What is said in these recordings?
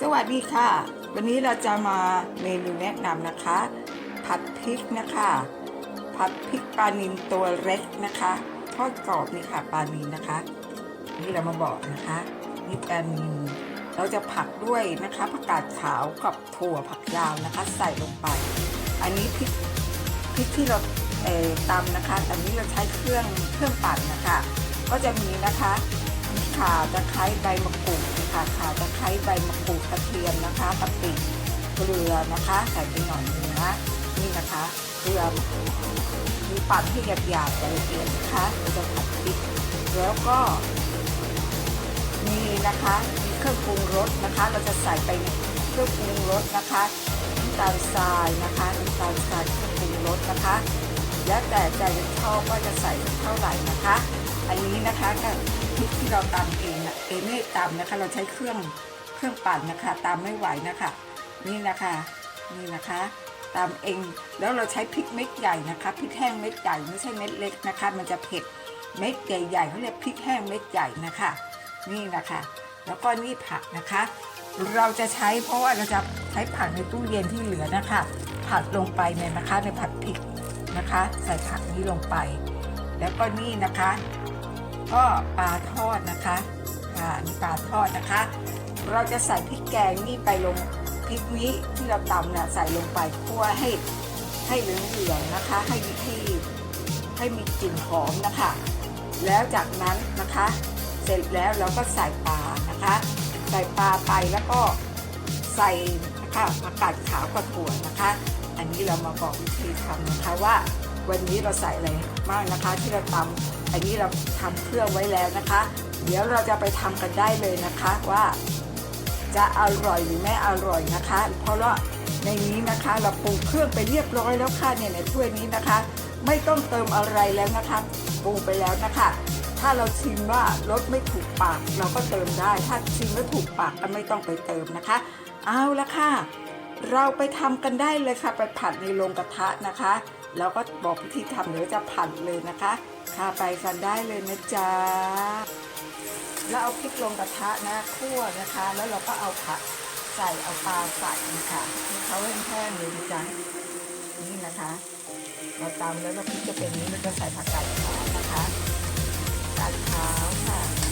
สวัสดีค่ะ วันนี้เราจะมาเมนูแนะนำนะคะ ผัดพริกนะคะ ผัดพริกปลานิลตัวเล็กนะคะทอดกรอบนี่ค่ะปลานิลนะคะ นี่เรามาบอกนะคะนี่ปลานิลเราจะผัดด้วยนะคะผักกาดขาวกับถั่วผักยาวนะคะ ใส่ลงไป อันนี้พริกพริกที่เราเตำนะคะแต่นี้เราใช้เครื่องเครื่องปั่นนะคะ ก็จะมีนะคะ ข่าตะไคร้ใบมะกรูดนะคะข่าตะไคร้ใบมะกรูดกระเทียมนะคะกะปิเกลือนะคะใส่ไปหน่อยนึงนะนี่นะคะเกลือมีปั่นให้หยาบๆแต่ละเอียดนะคะเราจะผัดพริกแล้วก็มีนะคะมีเครื่องปรุงรสนะคะ เราจะใส่ไปในเครื่องปรุงรสนะคะน้ำตาลทรายนะคะน้ำตาลทรายเครื่องปรุงรสนะคะ แล้วแต่ใจจะชอบว่าจะใส่เท่าไหร่นะคะ อันนี้นะคะก็ พริกที่เราตำเองนะเองไม่ตำนะคะ เราใช้เครื่องเครื่องปั่นนะคะตำไม่ไหวนะคะ นี่นะคะนี่นะคะตำเองแล้วเราใช้พริกเม็ดใหญ่นะคะพริกแห้งเม็ดใหญ่ไม่ใช่เม็ดเล็กนะคะ มันจะเผ็ดเม็ดใหญ่ๆเขาเรียกพริกแห้งเม็ดใหญ่นะคะ นี่นะคะ แล้วก็นี่ผักนะคะ เราจะใช้เพราะว่าเราจะใช้ผักในตู้เย็นที่เหลือนะคะ ผัดลงไปเนี่ยนะคะในผัดพริกนะคะ ใส่ผักนี้ลงไป แล้วก็นี่นะคะ ก็ปลาทอดนะคะค่ะนี่ปลาทอดนะคะ เราจะใส่พริกแกงนี่ไปลงพริกนี้ที่เราตำเนี่ยใส่ลงไปคั่วให้ให้เหลืองๆนะคะ ให้ให้ให้มีกลิ่นหอมนะคะ แล้วจากนั้นนะคะ เสร็จแล้วเราก็ใส่ปลานะคะ ใส่ปลาไปแล้วก็ใส่นะคะผักกาดขาวกับถั่วนะคะ อันนี้เรามาบอกวิธีทำนะคะว่า วันนี้เราใส่อะไรบ้างนะคะ ที่เราตำอันนี้เราทำเครื่องไว้แล้วนะคะ เดี๋ยวเราจะไปทำกันได้เลยนะคะว่า จะอร่อยหรือไม่อร่อยนะคะ เพราะว่าในนี้นะคะเราปรุงเครื่องไปเรียบร้อยแล้วค่ะเนี่ยในถ้วยนี้นะคะ ไม่ต้องเติมอะไรแล้วนะคะปรุงไปแล้วนะคะ ถ้าเราชิมว่ารสไม่ถูกปากเราก็เติมได้ ถ้าชิมแล้วถูกปากก็ไม่ต้องไปเติมนะคะ เอาละค่ะ เราไปทำกันได้เลยค่ะ ไปผัดในโรงกระทะนะคะ แล้วก็บอกวิธีทำเดี๋ยวจะผัดเลยนะคะค่ะไปกันได้เลยนะจ๊ะแล้วเอาพริกลงกระทะนะคั่วนะคะ แล้วเราก็เอาผักใส่เอาปลาใส่นะคะให้เขาแห้งๆเลยนะจ๊ะนี่นะคะ เราตำแล้วเราพริกจะเป็นนี้เราจะใส่ผักกาดขาวนะคะกาดขาวค่ะ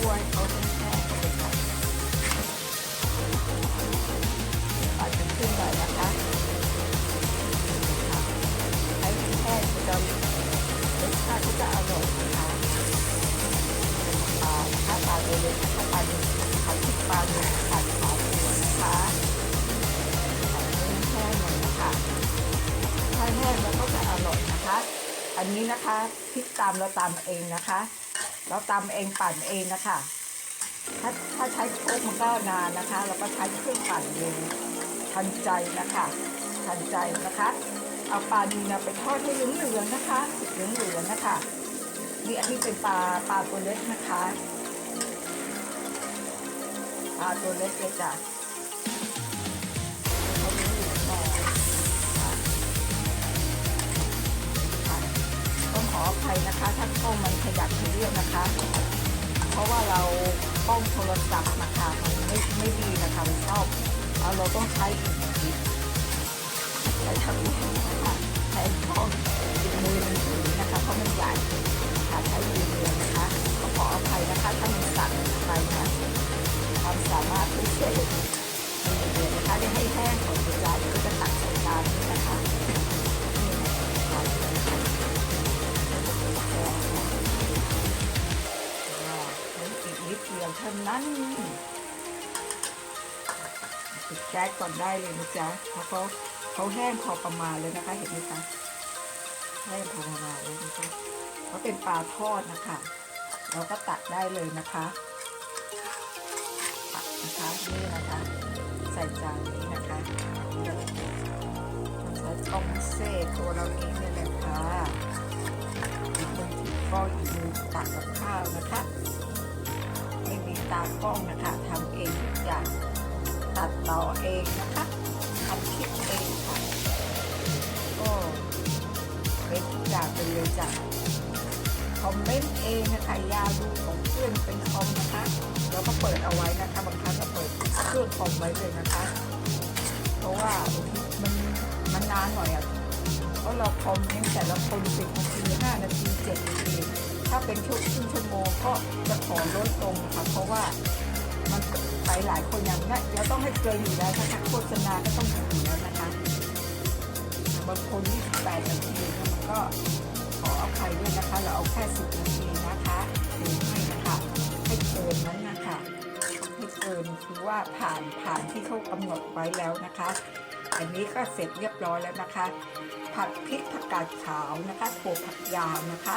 จะเป็นคั่วให้เขาแห้งๆเลยค่ะปัดเป็นขึ้นเลยนะคะใช้แค่จะรสชาติก็จะอร่อยนะคะปลานะคะปลาตัวเล็กนะคะปลาหนึ่งผัดพริกปลาหนึ่งผัดขาวหัวนะคะผัดแห้งๆหน่อยนะคะถ้าแห้งแล้วก็จะอร่อยนะคะ อันนี้นะคะพริกตามเราตำเองนะคะ เราตำเองปั่นเองนะคะ ถ้าถ้าใช้โชคมันก็นานนะคะ เราก็ใช้เครื่องปั่นเองทันใจนะคะทันใจนะคะ เอาปลาดีนะไปทอดให้เหลืองๆนะคะเหลืองๆนะคะนี่อันนี้เป็นปลาปลาตัวเล็กนะคะปลาตัวเล็กเลยจ้ะ ต้องขออภัยนะคะ ถ้ากล้องมันขยับขยื่นนะคะ เพราะว่าเรากล้องโทรศัพท์นะคะมันไม่ไม่ดีนะคะมันชอบเอาเราต้องใช้อีกอีกใช้ทำนี้นะคะใช้กล้องอีกมือหนึงถือนะคะเพราะมันใหญ่ค่ะใช้มือเดียวนะคะก็ขออภัยนะคะถ้ามันสั่นไปนะความสามารถพิเศษมือเดียวนะคะเดี๋ยวให้แห้งก่อนจะจ่าก็จะตักใส่จานนี้น เท่านั้นปิดแก๊สก่อนได้เลยนะจ๊ะเพราะเขาเขาแห้งพอประมาณเลยนะคะ เห็นไหมคะแห้งพอประมาณเลยนะคะเขาเป็นปลาทอดนะคะ เราก็ตักได้เลยนะคะตักนะคะนี่นะคะ ใส่จานนี้นะคะใช้กล้องเซตัวเราเองนี่แหละค่ะอีกมือถือก็อีกมือตักกับข้าวนะคะ ไม่มีตากล้องนะคะทำเองทุกอย่างตัดต่อเองนะคะทำคลิปเองค่ะก็อย่างไปเลยจ้ะคอมเมนต์เองนะคะยาดูของเพื่อนเป็นคอมนะคะแล้วก็เปิดเอาไว้นะคะบางครั้งก็เปิดเครื่องคอมไว้เลยนะคะ เพราะว่ามันมันนานหน่อยอะเพราะเราคอมเมนต์แต่ละคนสิบนาทีห้านาทีเจ็ดนาที ถ้าเป็นชั่วครึ่งชั่วโมงก็จะขอลดลงค่ะเพราะว่ามันไปหลายคนอย่างนี้ยเราต้องให้เกินอยู่แล้วนะคะโฆษณาก็ต้องอยู่แล้วนะคะบางคน28นาทีเนี่ยมันก็ขอเอภัยด้วยนะคะ เราเอาแค่10นาทีนะคะหรือไม่นะคะให้เกินนั้นนะคะให้เกินคือว่าผ่านผ่านที่เขากำหนดไว้แล้วนะคะ อันนี้ก็เสร็จเรียบร้อยแล้วนะคะ ผัดพริกผักกาดขาวนะคะโขผักยาวนะคะ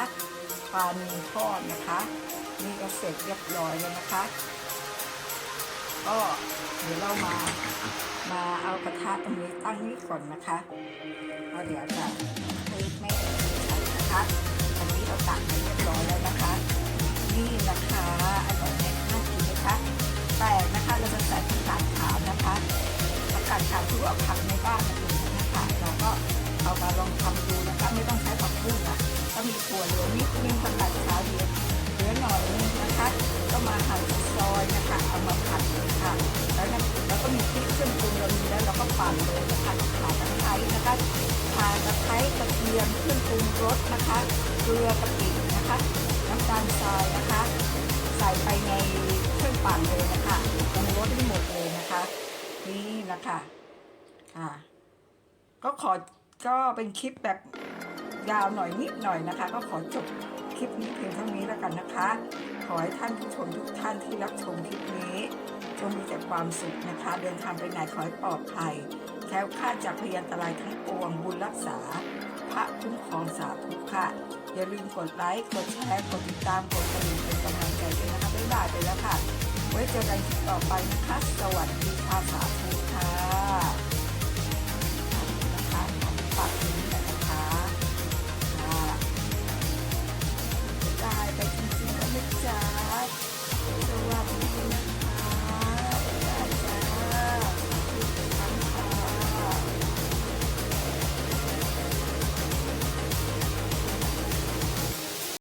ลานีทอดนะคะ นี่ก็เสร็จเรียบร้อยแล้วนะคะ ก็เดี๋ยวเรามามาเอากระทะตรงนี้ตั้งนี้ก่อนนะคะแล้วเดี๋ยวจะให้แม่ใส่นะคะอันนี้เราตักให้เรียบร้อยแล้วนะคะ นี่นะคะอร่อยแน่น่ากินนะคะแต่นะคะเราจะใส่ผักกาดขาวนะคะผักกาดขาวคือว่าผักในบ้านนั่นเองนะคะ เราก็เอามาลองทำดูนะคะไม่ต้องใช้ผักบุ้งอะ มีถั่วเหลืองนิดนึงผักกาดขาวเหลือเหลือหน่อยนึงนะคะ ก็มาหั่นซอยนะคะเอามาผัดเลยค่ะ แล้วนะแล้วก็มีพริกเครื่องปรุงเรามีแล้วเราก็ปั่นเลยนะคะขาตะไคร้นะคะขาตะไคร้กระเทียมเครื่องปรุงรสนะคะเกลือกะปินะคะ น้ำตาลทรายนะคะ ใส่ไปในเครื่องปั่นเลยนะคะปรุงรสให้หมดเลยนะคะ นี่นะคะอ่าก็ขอก็เป็นคลิปแบบ ยาวหน่อยนิดหน่อยนะคะ ก็ขอจบคลิปนี้เพียงเท่านี้แล้วกันนะคะ ขอให้ท่านผู้ชมทุกท่านที่รับชมคลิปนี้จงมีแต่ความสุขนะคะ เดินทางไปไหนขอให้ปลอดภัยแคล้วคลาดจากพยันตรายทั้งปวงบุญรักษา พระคุ้มครองสาธุค่ะ อย่าลืมกดไลค์กดแชร์กดติดตามกดกระดิ่งเป็นกำลังใจด้วยนะคะบ๊ายบายไปแล้วค่ะ ไว้เจอกันคลิปต่อไปนะคะสวัสดีค่ะสาธุ